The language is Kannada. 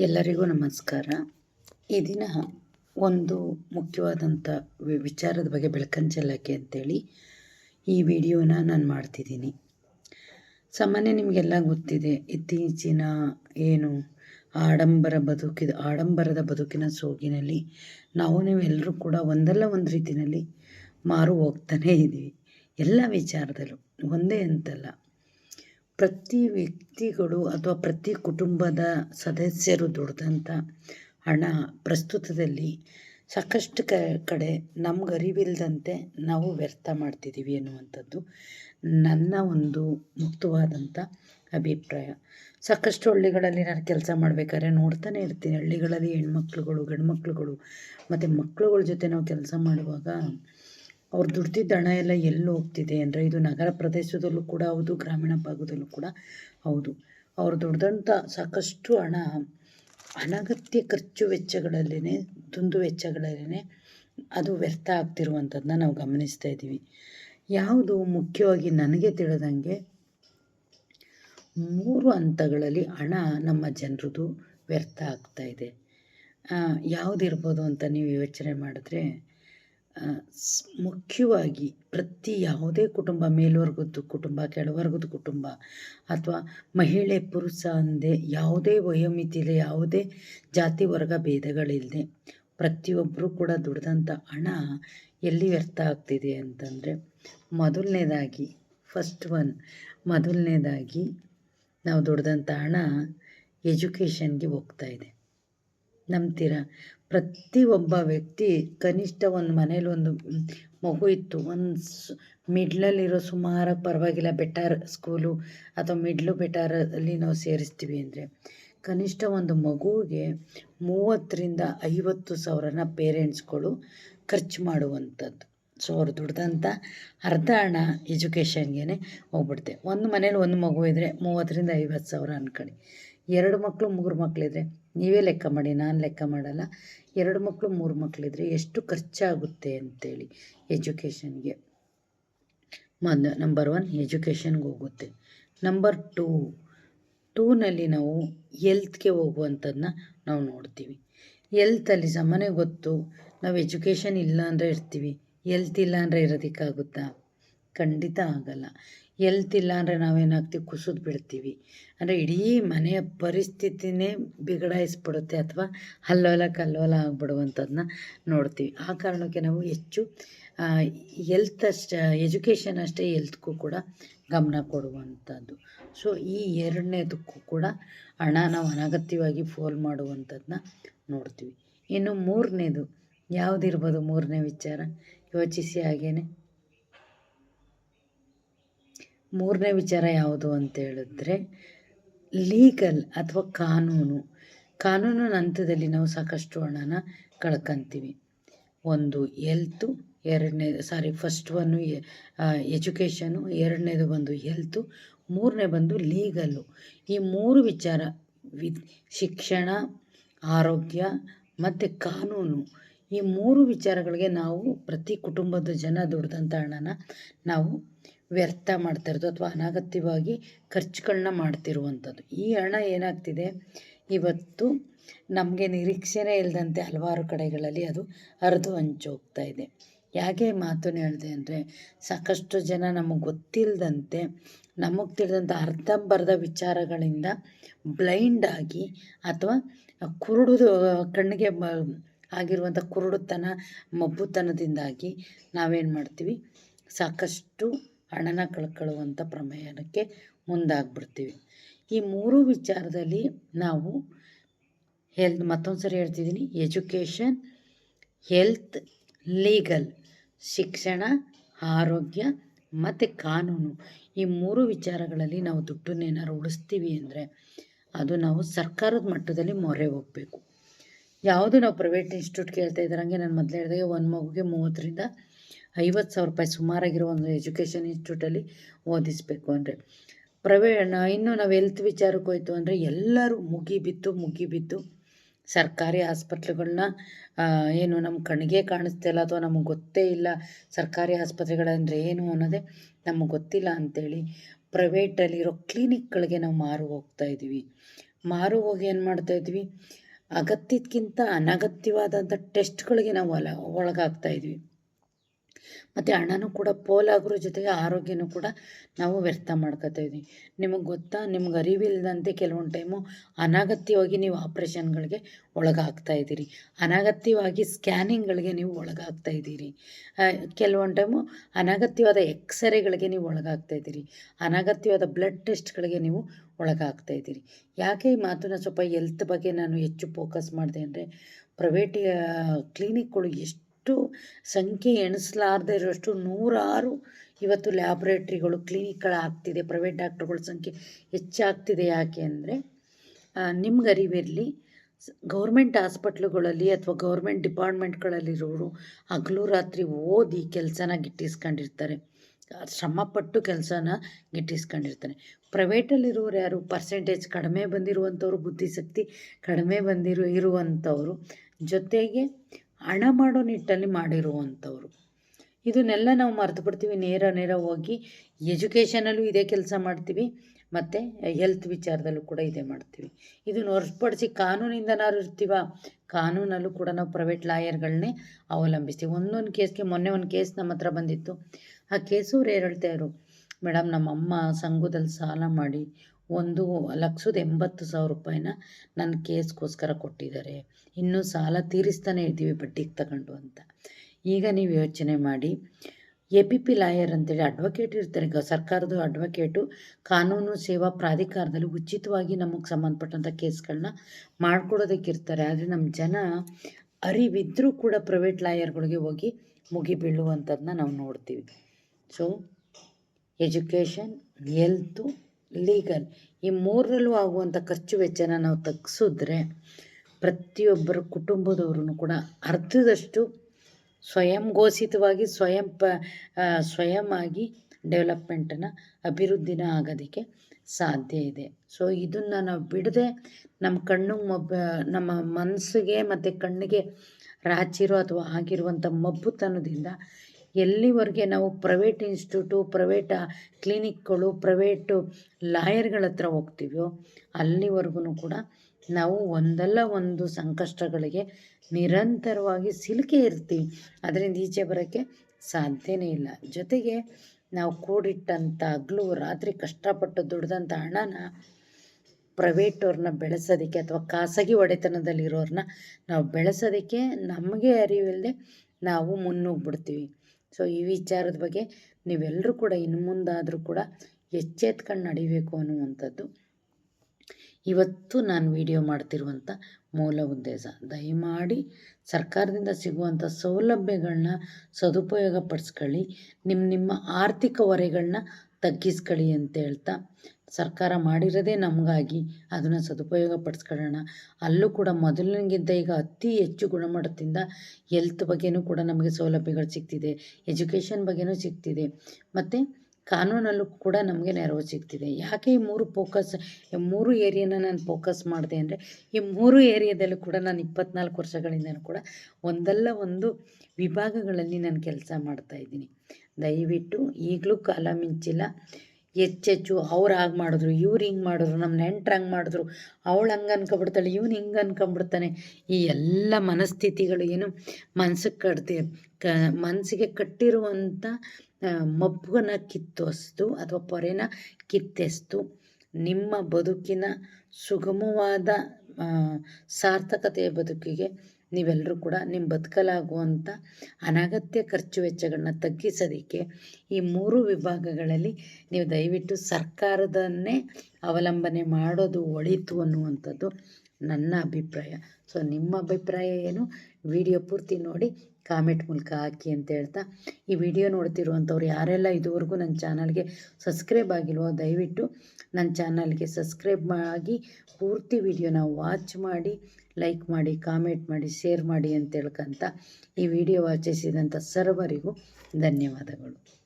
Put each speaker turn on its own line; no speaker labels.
ಎಲ್ಲರಿಗೂ ನಮಸ್ಕಾರ. ಈ ದಿನ ಒಂದು ಮುಖ್ಯವಾದಂಥ ವಿಚಾರದ ಬಗ್ಗೆ ಬೆಳಕನ್ನು ಚೆಲ್ಲಕ್ಕೆ ಅಂತೇಳಿ ಈ ವಿಡಿಯೋನ ನಾನು ಮಾಡ್ತಿದ್ದೀನಿ. ಸಾಮಾನ್ಯ ನಿಮಗೆಲ್ಲ ಗೊತ್ತಿದೆ, ಇತ್ತೀಚಿನ ಏನು ಆಡಂಬರ ಬದುಕಿದ, ಆಡಂಬರದ ಬದುಕಿನ ಸೋಗಿನಲ್ಲಿ ನಾವು ನೀವೆಲ್ಲರೂ ಕೂಡ ಒಂದಲ್ಲ ಒಂದು ರೀತಿಯಲ್ಲಿ ಮಾರು ಹೋಗ್ತಾನೇ ಇದ್ದೀವಿ ಎಲ್ಲ ವಿಚಾರದಲ್ಲೂ ಒಂದೇ ಅಂತಲ್ಲ. ಪ್ರತಿ ವ್ಯಕ್ತಿಗಳು ಅಥವಾ ಪ್ರತಿ ಕುಟುಂಬದ ಸದಸ್ಯರು ದುಡ್ದಂಥ ಹಣ ಪ್ರಸ್ತುತದಲ್ಲಿ ಸಾಕಷ್ಟು ಕ, ಕಡೆ ನಮ್ಗೆ ಅರಿವಿಲ್ಲದಂತೆ ನಾವು ವ್ಯರ್ಥ ಮಾಡ್ತಿದ್ದೀವಿ ಅನ್ನುವಂಥದ್ದು ನನ್ನ ಒಂದು ಮುಕ್ತವಾದಂಥ ಅಭಿಪ್ರಾಯ. ಸಾಕಷ್ಟು ಹಳ್ಳಿಗಳಲ್ಲಿ ನಾನು ಕೆಲಸ ಮಾಡಬೇಕಾದ್ರೆ ನೋಡ್ತಾನೆ ಇರ್ತೀನಿ. ಹಳ್ಳಿಗಳಲ್ಲಿ ಹೆಣ್ಮಕ್ಳುಗಳು ಗಂಡು ಮಕ್ಳುಗಳು ಮತ್ತು ಮಕ್ಳುಗಳ ಜೊತೆ ನಾವು ಕೆಲಸ ಮಾಡುವಾಗ ಅವ್ರು ದುಡ್ದಿದ್ದ ಹಣ ಎಲ್ಲ ಎಲ್ಲಿ ಹೋಗ್ತಿದೆ ಅಂದರೆ ಇದು ನಗರ ಪ್ರದೇಶದಲ್ಲೂ ಕೂಡ ಹೌದು, ಗ್ರಾಮೀಣ ಭಾಗದಲ್ಲೂ ಕೂಡ ಹೌದು. ಅವ್ರು ದುಡ್ದಂಥ ಸಾಕಷ್ಟು ಹಣ, ಅನಗತ್ಯ ಖರ್ಚು ವೆಚ್ಚಗಳಲ್ಲೇ ದುಂದು ವೆಚ್ಚಗಳಲ್ಲೇ ಅದು ವ್ಯರ್ಥ ಆಗ್ತಿರುವಂಥದ್ದನ್ನ ನಾವು ಗಮನಿಸ್ತಾ ಇದ್ದೀವಿ. ಯಾವುದು ಮುಖ್ಯವಾಗಿ ನನಗೆ ತಿಳಿದಂಗೆ ಮೂರು ಹಂತಗಳಲ್ಲಿ ಹಣ ನಮ್ಮ ಜನರದು ವ್ಯರ್ಥ ಆಗ್ತಾ ಇದೆ. ಯಾವುದಿರ್ಬೋದು ಅಂತ ನೀವು ಯೋಚನೆ ಮಾಡಿದ್ರೆ ಮುಖ್ಯವಾಗಿ ಪ್ರತಿ ಯಾವುದೇ ಕುಟುಂಬ, ಮೇಲ್ವರ್ಗದ್ದು ಕುಟುಂಬ ಕೆಳವರ್ಗದ ಕುಟುಂಬ ಅಥವಾ ಮಹಿಳೆ, ಪುರುಷ ಅಂದೆ ಯಾವುದೇ ವಯೋಮಿತಿಲೆ, ಯಾವುದೇ ಜಾತಿ, ವರ್ಗ ಭೇದಗಳಿಲ್ಲದೆ ಪ್ರತಿಯೊಬ್ಬರೂ ಕೂಡ ದುಡ್ದಂಥ ಹಣ ಎಲ್ಲಿ ವ್ಯರ್ಥ ಆಗ್ತಿದೆ ಅಂತಂದರೆ ಮೊದಲನೇದಾಗಿ ಫಸ್ಟ್ ಒನ್ ಮೊದಲನೇದಾಗಿ ನಾವು ದುಡ್ದಂಥ ಹಣ ಎಜುಕೇಷನ್ಗೆ ಹೋಗ್ತಾ ಇದೆ. ಪ್ರತಿಯೊಬ್ಬ ವ್ಯಕ್ತಿ ಕನಿಷ್ಠ ಒಂದು ಮನೇಲಿ ಒಂದು ಮಗು ಇತ್ತು, ಒಂದು ಮಿಡ್ಲಲ್ಲಿರೋ ಸುಮಾರು ಪರವಾಗಿಲ್ಲ ಬೆಟರ್ ಸ್ಕೂಲು ಅಥವಾ ಮಿಡ್ಲು ಬೆಟರಲ್ಲಿ ನಾವು ಸೇರಿಸ್ತೀವಿ ಅಂದರೆ, ಕನಿಷ್ಠ ಒಂದು ಮಗುವಿಗೆ ಮೂವತ್ತರಿಂದ ಐವತ್ತು ಸಾವಿರನ ಪೇರೆಂಟ್ಸ್ಗಳು ಖರ್ಚು ಮಾಡುವಂಥದ್ದು. ಸೊ, ಅವ್ರು ದುಡ್ದಂಥ ಅರ್ಧ ಹಣ ಎಜುಕೇಷನ್ಗೆ ಹೋಗ್ಬಿಡುತ್ತೆ ಒಂದು ಮನೇಲಿ ಒಂದು ಮಗು ಇದ್ದರೆ ಮೂವತ್ತರಿಂದ ಐವತ್ತು ಸಾವಿರ ಅನ್ಕೊಳ್ಳಿ. ಎರಡು ಮಕ್ಕಳು ಮೂರು ಮಕ್ಕಳಿದ್ರೆ ನೀವೇ ಲೆಕ್ಕ ಮಾಡಿ, ನಾನು ಲೆಕ್ಕ ಮಾಡಲ್ಲ. ಎರಡು ಮಕ್ಕಳು ಮೂರು ಮಕ್ಕಳಿದ್ರೆ ಎಷ್ಟು ಖರ್ಚಾಗುತ್ತೆ ಅಂತೇಳಿ ಎಜುಕೇಷನ್ಗೆ. ಮೊದಲು ನಂಬರ್ ಒನ್ ಎಜುಕೇಷನ್ಗೆ ಹೋಗುತ್ತೆ. ನಂಬರ್ ಟೂ ಟೂನಲ್ಲಿ ನಾವು ಎಲ್ತ್ಗೆ ಹೋಗುವಂಥದ್ದನ್ನ ನಾವು ನೋಡ್ತೀವಿ. ಎಲ್ತಲ್ಲಿ ಸಾಮಾನ್ಯ ಗೊತ್ತು, ನಾವು ಎಜುಕೇಷನ್ ಇಲ್ಲ ಅಂದರೆ ಇರ್ತೀವಿ. ಎಲ್ತ್ ಇಲ್ಲ ಅಂದರೆ ಇರೋದಕ್ಕಾಗುತ್ತಾ? ಖಂಡಿತ ಆಗಲ್ಲ. ಎಲ್ತ್ ಇಲ್ಲ ಅಂದರೆ ನಾವೇನಾಗ್ತೀವಿ? ಕುಸಿದು ಬಿಡ್ತೀವಿ. ಅಂದರೆ ಇಡೀ ಮನೆಯ ಪರಿಸ್ಥಿತಿನೇ ಬಿಗಡಾಯಿಸ್ಬಿಡುತ್ತೆ ಅಥವಾ ಹಲ್ಲೋಲ ಕಲ್ಲೋಲ ಆಗಿಬಿಡುವಂಥದ್ದನ್ನ ನೋಡ್ತೀವಿ. ಆ ಕಾರಣಕ್ಕೆ ನಾವು ಹೆಚ್ಚು ಎಲ್ತ್ ಅಷ್ಟೇ, ಎಜುಕೇಷನ್ ಅಷ್ಟೇ ಎಲ್ತ್ಗೂ ಕೂಡ ಗಮನ ಕೊಡುವಂಥದ್ದು. ಸೊ, ಈ ಎರಡನೇದಕ್ಕೂ ಕೂಡ ಹಣ ನಾವು ಅನಗತ್ಯವಾಗಿ ಫೋಲ್ ಮಾಡುವಂಥದ್ದನ್ನ ನೋಡ್ತೀವಿ. ಇನ್ನು ಮೂರನೇದು, ಯಾವುದಿರ್ಬೋದು ಮೂರನೇ ವಿಚಾರ? ಯೋಚಿಸಿ ಹಾಗೇನೆ. ಮೂರನೇ ವಿಚಾರ ಯಾವುದು ಅಂತ ಹೇಳಿದ್ರೆ, ಲೀಗಲ್ ಅಥವಾ ಕಾನೂನು. ಕಾನೂನಿನ ಹಂತದಲ್ಲಿ ನಾವು ಸಾಕಷ್ಟು ಹಣನ ಕಳ್ಕೊಂತೀವಿ. ಒಂದು ಎಲ್ತು ಎರಡನೇ ಸಾರಿ ಫಸ್ಟ್ ಒನ್ನು ಎಜುಕೇಷನು ಎರಡನೇದು ಬಂದು ಹೆಲ್ತು ಮೂರನೇ ಬಂದು ಲೀಗಲ್ಲು ಈ ಮೂರು ವಿಚಾರ ವಿ ಶಿಕ್ಷಣ, ಆರೋಗ್ಯ ಮತ್ತು ಕಾನೂನು. ಈ ಮೂರು ವಿಚಾರಗಳಿಗೆ ನಾವು ಪ್ರತಿ ಕುಟುಂಬದ ಜನ ದುಡ್ದಂಥ ಹಣನ ನಾವು ವ್ಯರ್ಥ ಮಾಡ್ತಾ ಇರೋದು ಅಥವಾ ಅನಗತ್ಯವಾಗಿ ಖರ್ಚುಗಳನ್ನ ಮಾಡ್ತಿರುವಂಥದ್ದು. ಈ ಹಣ ಏನಾಗ್ತಿದೆ? ಇವತ್ತು ನಮಗೆ ನಿರೀಕ್ಷೆನೇ ಇಲ್ಲದಂತೆ ಹಲವಾರು ಕಡೆಗಳಲ್ಲಿ ಅದು ಹರಿದು ಹೋಗ್ತಾ ಇದೆ. ಯಾಕೆ ಮಾತನ್ನು ಹೇಳಿದೆ ಅಂದರೆ ಸಾಕಷ್ಟು ಜನ ನಮಗೆ ಗೊತ್ತಿಲ್ಲದಂತೆ ನಮಗೆ ತಿಳಿದಂಥ ಅರ್ಧಂಬರ್ಧ ವಿಚಾರಗಳಿಂದ ಬ್ಲೈಂಡ್ ಆಗಿ ಅಥವಾ ಕುರುಡು ಕಣ್ಣಿಗೆ ಆಗಿರುವಂಥ ಕುರುಡುತನ, ಮಬ್ಬುತನದಿಂದಾಗಿ ನಾವೇನು ಮಾಡ್ತೀವಿ? ಸಾಕಷ್ಟು ಹಣನ ಕಳ್ಕೊಳ್ಳುವಂಥ ಪ್ರಮೇಯಕ್ಕೆ ಮುಂದಾಗ್ಬಿಡ್ತೀವಿ. ಈ ಮೂರು ವಿಚಾರದಲ್ಲಿ ನಾವು ಹೆಲ್ತ್ ಮತ್ತೊಂದು ಸರಿ ಹೇಳ್ತಿದ್ದೀನಿ. ಎಜುಕೇಷನ್, ಹೆಲ್ತ್, ಲೀಗಲ್, ಶಿಕ್ಷಣ, ಆರೋಗ್ಯ ಮತ್ತು ಕಾನೂನು ಈ ಮೂರು ವಿಚಾರಗಳಲ್ಲಿ ನಾವು ದುಡ್ಡನ್ನೇನಾದ್ರು ಉಳಿಸ್ತೀವಿ ಅಂದರೆ ಅದು ನಾವು ಸರ್ಕಾರದ ಮಟ್ಟದಲ್ಲಿ ಮೊರೆ ಹೋಗಬೇಕು. ಯಾವುದು ನಾವು ಪ್ರೈವೇಟ್ ಇನ್ಸ್ಟಿಟ್ಯೂಟ್ ಕೇಳ್ತಾ ಇದ್ದಾರಂಗೆ ನಾನು ಮೊದಲು ಹೇಳಿದಾಗೆ ಒಂದು ಮಗುಗೆ ಮೂವತ್ತರಿಂದ ಐವತ್ತು ಸಾವಿರ ರೂಪಾಯಿ ಸುಮಾರಾಗಿರೋ ಒಂದು ಎಜುಕೇಷನ್ ಇನ್ಸ್ಟಿಟ್ಯೂಟಲ್ಲಿ ಓದಿಸ್ಬೇಕು ಅಂದರೆ. ಪ್ರವೇ ಇನ್ನು ನಾವು ಹೆಲ್ತ್ ವಿಚಾರಕ್ಕೆ ಹೋಯ್ತು ಅಂದರೆ ಎಲ್ಲರೂ ಮುಗಿಬಿತ್ತು ಮುಗಿಬಿತ್ತು ಸರ್ಕಾರಿ ಆಸ್ಪತ್ರೆಗಳನ್ನ ಏನು ನಮ್ಮ ಕಣ್ಣಿಗೆ ಕಾಣಿಸ್ತಿಲ್ಲ ಅಥವಾ ನಮಗೆ ಗೊತ್ತೇ ಇಲ್ಲ ಸರ್ಕಾರಿ ಆಸ್ಪತ್ರೆಗಳಂದರೆ ಏನು ಅನ್ನೋದೇ ನಮಗೆ ಗೊತ್ತಿಲ್ಲ ಅಂಥೇಳಿ ಪ್ರೈವೇಟಲ್ಲಿರೋ ಕ್ಲಿನಿಕ್ಗಳಿಗೆ ನಾವು ಮಾರು ಹೋಗ್ತಾ ಇದ್ದೀವಿ ಹೋಗಿ ಏನು ಮಾಡ್ತಾಯಿದ್ವಿ ಅಗತ್ಯಕ್ಕಿಂತ ಅನಗತ್ಯವಾದಂಥ ಟೆಸ್ಟ್ಗಳಿಗೆ ನಾವು ಒಳಗಾಗ್ತಾ ಒಳಗಾಗ್ತಾಯಿದ್ವಿ ಮತ್ತು ಹಣನೂ ಕೂಡ ಪೋಲಾಗ್ರ ಜೊತೆಗೆ ಆರೋಗ್ಯನೂ ಕೂಡ ನಾವು ವ್ಯರ್ಥ ಮಾಡ್ಕೊತಾ ಇದ್ದೀವಿ ನಿಮಗೆ ಗೊತ್ತಾ? ನಿಮ್ಗೆ ಅರಿವಿಲ್ಲದಂತೆ ಕೆಲವೊಂದು ಟೈಮು ಅನಗತ್ಯವಾಗಿ ನೀವು ಆಪ್ರೇಷನ್ಗಳಿಗೆ ಒಳಗಾಗ್ತಾ ಇದ್ದೀರಿ. ಅನಗತ್ಯವಾಗಿ ಸ್ಕ್ಯಾನಿಂಗ್ಗಳಿಗೆ ನೀವು ಒಳಗಾಗ್ತಾ ಇದ್ದೀರಿ. ಕೆಲವೊಂದು ಟೈಮು ಅನಗತ್ಯವಾದ ಎಕ್ಸ್ರೇಗಳಿಗೆ ನೀವು ಒಳಗಾಗ್ತಾ ಇದ್ದೀರಿ. ಅನಗತ್ಯವಾದ ಬ್ಲಡ್ ಟೆಸ್ಟ್ಗಳಿಗೆ ನೀವು ಒಳಗಾಗ್ತಾ ಇದ್ದೀರಿ. ಯಾಕೆ ಈ ಮಾತನ್ನ ಸ್ವಲ್ಪ ಎಲ್ತ್ ಬಗ್ಗೆ ನಾನು ಹೆಚ್ಚು ಫೋಕಸ್ ಮಾಡಿದೆ ಅಂದರೆ ಪ್ರೈವೇಟ್ ಕ್ಲಿನಿಕ್ಗಳು ಎಷ್ಟು ಅಷ್ಟು ಸಂಖ್ಯೆ ಎಣಿಸಲಾರ್ದೇ ಇರೋಷ್ಟು ನೂರಾರು ಇವತ್ತು ಲ್ಯಾಬ್ರೇಟ್ರಿಗಳು ಆಗ್ತಿದೆ ಪ್ರೈವೇಟ್ ಡಾಕ್ಟ್ರುಗಳ ಸಂಖ್ಯೆ ಹೆಚ್ಚಾಗ್ತಿದೆ ಯಾಕೆ ಅಂದರೆ ನಿಮ್ಗೆ ಅರಿವಿರಲಿ ಗೌರ್ಮೆಂಟ್ ಹಾಸ್ಪಿಟ್ಲುಗಳಲ್ಲಿ ಅಥವಾ ಗೌರ್ಮೆಂಟ್ ಡಿಪಾರ್ಟ್ಮೆಂಟ್ಗಳಲ್ಲಿರೋರು ಹಗಲು ರಾತ್ರಿ ಓದಿ ಕೆಲಸನ ಗಿಟ್ಟಿಸ್ಕೊಂಡಿರ್ತಾರೆ. ಶ್ರಮಪಟ್ಟು ಕೆಲಸನ ಗಿಟ್ಟಿಸ್ಕೊಂಡಿರ್ತಾರೆ. ಪ್ರೈವೇಟಲ್ಲಿರೋರು ಯಾರು? ಪರ್ಸೆಂಟೇಜ್ ಕಡಿಮೆ ಬಂದಿರುವಂಥವ್ರು, ಬುದ್ಧಿಶಕ್ತಿ ಕಡಿಮೆ ಬಂದಿರೋ, ಇರುವಂಥವ್ರು. ಜೊತೆಗೆ ಹಣ ಮಾಡೋ ನಿಟ್ಟಲ್ಲಿ ಮಾಡಿರುವಂಥವ್ರು. ಇದನ್ನೆಲ್ಲ ನಾವು ಮರೆತು ಬಿಡ್ತೀವಿ. ನೇರ ನೇರ ಹೋಗಿ ಎಜುಕೇಷನಲ್ಲೂ ಇದೇ ಕೆಲಸ ಮಾಡ್ತೀವಿ. ಮತ್ತು ಹೆಲ್ತ್ ವಿಚಾರದಲ್ಲೂ ಕೂಡ ಇದೇ ಮಾಡ್ತೀವಿ. ಇದನ್ನು ಹೊರತುಪಡಿಸಿ ಕಾನೂನಿಂದನಾದ್ರು ಇರ್ತೀವ? ಕಾನೂನಲ್ಲೂ ಕೂಡ ನಾವು ಪ್ರೈವೇಟ್ ಲಾಯರ್ಗಳನ್ನೇ ಅವಲಂಬಿಸ್ತೀವಿ. ಒಂದೊಂದು ಕೇಸ್ಗೆ ಮೊನ್ನೆ ಒಂದು ಕೇಸ್ ನಮ್ಮ ಹತ್ರ ಬಂದಿತ್ತು. ಆ ಕೇಸು ಅವ್ರು ಹೇಳ್ತಾಯಿದ್ರು ಮೇಡಮ್, ನಮ್ಮಮ್ಮ ಸಂಘದಲ್ಲಿ ಸಾಲ ಮಾಡಿ ಒಂದು ಲಕ್ಷದ ಎಂಬತ್ತು ಸಾವಿರ ರೂಪಾಯಿನ ನನ್ನ ಕೇಸ್ಗೋಸ್ಕರ ಕೊಟ್ಟಿದ್ದಾರೆ. ಇನ್ನೂ ಸಾಲ ತೀರಿಸ್ತಾನೆ ಇದ್ದೀವಿ ಬಡ್ಡಿಗೆ ತಗೊಂಡು ಅಂತ. ಈಗ ನೀವು ಯೋಚನೆ ಮಾಡಿ. ಎ ಪಿ ಪಿ ಲಾಯರ್ ಅಂತೇಳಿ ಅಡ್ವೊಕೇಟ್ ಇರ್ತಾರೆ. ಈಗ ಸರ್ಕಾರದ ಅಡ್ವೊಕೇಟು ಕಾನೂನು ಸೇವಾ ಪ್ರಾಧಿಕಾರದಲ್ಲಿ ಉಚಿತವಾಗಿ ನಮಗೆ ಸಂಬಂಧಪಟ್ಟಂಥ ಕೇಸ್ಗಳನ್ನ ಮಾಡ್ಕೊಡೋದಕ್ಕೆ ಇರ್ತಾರೆ ಆದರೆ ನಮ್ಮ ಜನ ಅರಿವಿದ್ದರೂ ಕೂಡ ಪ್ರೈವೇಟ್ ಲಾಯರ್ಗಳಿಗೆ ಹೋಗಿ ಮುಗಿ ಬೀಳುವಂಥದ್ದನ್ನ ನಾವು ನೋಡ್ತೀವಿ. ಸೊ ಎಜುಕೇಷನ್ ಹೆಲ್ತು ಲೀಗಲ್ ಈ ಮೂರರಲ್ಲೂ ಆಗುವಂಥ ಖರ್ಚು ವೆಚ್ಚನ ನಾವು ತಗ್ಸಿದ್ರೆ ಪ್ರತಿಯೊಬ್ಬರ ಕುಟುಂಬದವ್ರೂ ಕೂಡ ಅರ್ಧದಷ್ಟು ಸ್ವಯಂ ಘೋಷಿತವಾಗಿ ಸ್ವಯಂ ಪ ಸ್ವಯಂ ಆಗಿ ಡೆವಲಪ್ಮೆಂಟನ್ನು ಅಭಿವೃದ್ಧಿನ ಆಗೋದಕ್ಕೆ ಸಾಧ್ಯ ಇದೆ. ಸೊ ಇದನ್ನು ನಾವು ಬಿಡದೆ ನಮ್ಮ ಕಣ್ಣು ಮೊಬ್ಬ ನಮ್ಮ ಮನಸ್ಸಿಗೆ ಮತ್ತು ಕಣ್ಣಿಗೆ ರಾಚಿರೋ ಅಥವಾ ಆಗಿರುವಂಥ ಮಬ್ಬುತನದಿಂದ ಎಲ್ಲಿವರೆಗೆ ನಾವು ಪ್ರೈವೇಟ್ ಇನ್ಸ್ಟಿಟ್ಯೂಟು, ಪ್ರೈವೇಟ್ ಕ್ಲಿನಿಕ್ಗಳು, ಪ್ರೈವೇಟು ಲಾಯರ್ಗಳ ಹತ್ರ ಹೋಗ್ತೀವೋ ಅಲ್ಲಿವರೆಗೂ ಕೂಡ ನಾವು ಒಂದಲ್ಲ ಒಂದು ಸಂಕಷ್ಟಗಳಿಗೆ ನಿರಂತರವಾಗಿ ಸಿಲುಕಿ ಇರ್ತೀವಿ. ಅದರಿಂದ ಈಚೆ ಬರೋಕ್ಕೆ ಸಾಧ್ಯವೇ ಇಲ್ಲ. ಜೊತೆಗೆ ನಾವು ಕೂಡಿಟ್ಟಂಥ ಹಗ್ಲು, ರಾತ್ರಿ ಕಷ್ಟಪಟ್ಟು ದುಡ್ದಂಥ ಹಣನ ಪ್ರೈವೇಟವ್ರನ್ನ ಬೆಳೆಸೋದಕ್ಕೆ ಅಥವಾ ಖಾಸಗಿ ಒಡೆತನದಲ್ಲಿರೋರನ್ನ ನಾವು ಬೆಳೆಸೋದಕ್ಕೆ ನಮಗೆ ಅರಿವಿಲ್ಲದೆ ನಾವು ಮುನ್ನುಗ್ಬಿಡ್ತೀವಿ. ಸೊ ಈ ವಿಚಾರದ ಬಗ್ಗೆ ನೀವೆಲ್ಲರೂ ಕೂಡ ಇನ್ನು ಮುಂದಾದರೂ ಕೂಡ ಎಚ್ಚೆತ್ಕೊಂಡು ನಡಿಬೇಕು ಅನ್ನುವಂಥದ್ದು. ಇವತ್ತು ನಾನು ವಿಡಿಯೋ ಮಾಡ್ತಿರುವಂಥ ಮೂಲ ಉದ್ದೇಶ, ದಯಮಾಡಿ ಸರ್ಕಾರದಿಂದ ಸಿಗುವಂಥ ಸೌಲಭ್ಯಗಳನ್ನ ಸದುಪಯೋಗ ಪಡಿಸ್ಕೊಳ್ಳಿ. ನಿಮ್ಮ ನಿಮ್ಮ ಆರ್ಥಿಕ ಹೊರೆಗಳನ್ನ ತಗ್ಗಿಸ್ಕೊಳ್ಳಿ ಅಂತ ಹೇಳ್ತಾ ಸರ್ಕಾರ ಮಾಡಿರೋದೇ ನಮಗಾಗಿ, ಅದನ್ನು ಸದುಪಯೋಗ ಪಡಿಸ್ಕೊಳ್ಳೋಣ. ಅಲ್ಲೂ ಕೂಡ ಮೊದಲಿನಗಿಂತ ಈಗ ಅತಿ ಹೆಚ್ಚು ಗುಣಮಟ್ಟದಿಂದ ಹೆಲ್ತ್ ಬಗ್ಗೆನೂ ಕೂಡ ನಮಗೆ ಸೌಲಭ್ಯಗಳು ಸಿಗ್ತಿದೆ ಎಜುಕೇಷನ್ ಬಗ್ಗೆನೂ ಸಿಗ್ತಿದೆ, ಮತ್ತು ಕಾನೂನಲ್ಲೂ ಕೂಡ ನಮಗೆ ನೆರವು ಸಿಗ್ತಿದೆ. ಯಾಕೆ ಈ ಮೂರು ಫೋಕಸ್ ಮೂರು ಏರಿಯಾನ ನಾನು ಫೋಕಸ್ ಮಾಡಿದೆ ಅಂದರೆ, ಈ ಮೂರು ಏರಿಯಾದಲ್ಲೂ ಕೂಡ ನಾನು ಇಪ್ಪತ್ನಾಲ್ಕು ವರ್ಷಗಳಿಂದಲೂ ಕೂಡ ಒಂದಲ್ಲ ಒಂದು ವಿಭಾಗಗಳಲ್ಲಿ ನಾನು ಕೆಲಸ ಮಾಡ್ತಾಯಿದ್ದೀನಿ ದಯವಿಟ್ಟು ಈಗಲೂ ಕಾಲ ಮಿಂಚಿಲ್ಲ. ಹೆಚ್ಚೆಚ್ಚು ಅವ್ರು ಹಾಗೆ ಮಾಡಿದ್ರು, ಇವ್ರು ಹಿಂಗೆ ಮಾಡಿದ್ರು ನಮ್ಮ ನೆಂಟ್ರು ಹಂಗೆ ಮಾಡಿದ್ರು, ಅವಳು ಹಂಗೆ ಅನ್ಕೊಬಿಡ್ತಾಳೆ, ಇವ್ನು ಹಿಂಗೆ ಅನ್ಕೊಂಬಿಡ್ತಾನೆ. ಈ ಎಲ್ಲ ಮನಸ್ಥಿತಿಗಳು ಏನು ಮನ್ಸಿಗೆ ಕಟ್ತಿ, ಕ ಮನಸ್ಸಿಗೆ ಕಟ್ಟಿರುವಂಥ ಮಬ್ಬುನ ಕಿತ್ತೊಸ್ತು ಅಥವಾ ಪೊರೆನ ಕಿತ್ತೆಸ್ತು, ನಿಮ್ಮ ಬದುಕಿನ ಸುಗಮವಾದ ಸಾರ್ಥಕತೆಯ ಬದುಕಿಗೆ ನೀವೆಲ್ಲರೂ ಕೂಡ ನಿಮ್ಮ ಬದುಕಲಾಗುವಂಥ ಅನಗತ್ಯ ಖರ್ಚು ವೆಚ್ಚಗಳನ್ನ ತಗ್ಗಿಸೋದಕ್ಕೆ ಈ ಮೂರು ವಿಭಾಗಗಳಲ್ಲಿ ನೀವು ದಯವಿಟ್ಟು ಸರ್ಕಾರದನ್ನೇ ಅವಲಂಬನೆ ಮಾಡೋದು ಒಳಿತು ಅನ್ನುವಂಥದ್ದು ನನ್ನ ಅಭಿಪ್ರಾಯ. ಸೊ, ನಿಮ್ಮ ಅಭಿಪ್ರಾಯ ಏನು? ವಿಡಿಯೋ ಪೂರ್ತಿ ನೋಡಿ, ಕಾಮೆಂಟ್ ಮೂಲಕ ಹಾಕಿ ಅಂತ ಹೇಳ್ತಾ. ಈ ವಿಡಿಯೋ ನೋಡ್ತಿರುವಂಥವ್ರು ಯಾರೆಲ್ಲ ಇದುವರೆಗೂ ನನ್ನ ಚಾನಲ್ಗೆ ಸಬ್ಸ್ಕ್ರೈಬ್ ಆಗಿಲ್ವೋ, ದಯವಿಟ್ಟು ನನ್ನ ಚಾನಲ್ಗೆ ಸಬ್ಸ್ಕ್ರೈಬ್ ಆಗಿ ಪೂರ್ತಿ ವಿಡಿಯೋನ ವಾಚ್ ಮಾಡಿ ಲೈಕ್ ಮಾಡಿ ಕಾಮೆಂಟ್ ಮಾಡಿ ಶೇರ್ ಮಾಡಿ ಅಂತ ಹೇಳ್ಕಂತ ಈ ವಿಡಿಯೋ ವಾಚಿಸಿದಂಥ ಸರ್ವರಿಗೂ ಧನ್ಯವಾದಗಳು.